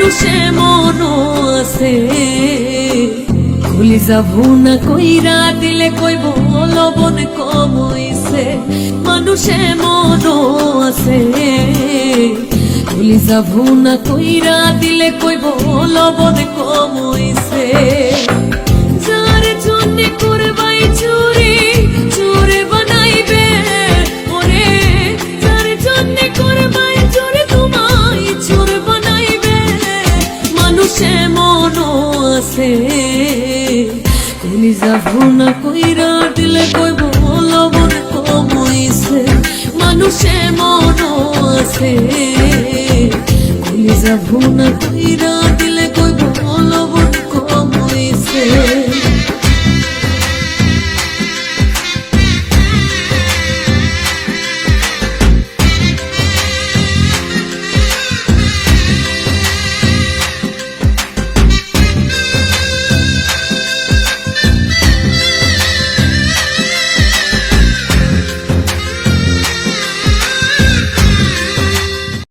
মানুষে মন আছে। ভুলি যাব না কইরা দিলে কইব, লবণ কমইছে মানুষে মন আছে। ভুলি যাব না কইরা দিলে কইব, লবণ আছে। কইলি যাব না কইরা দিলে কইব, লবণ কমইছে। মানুষে মন আছে। কইলি যাব না কইরা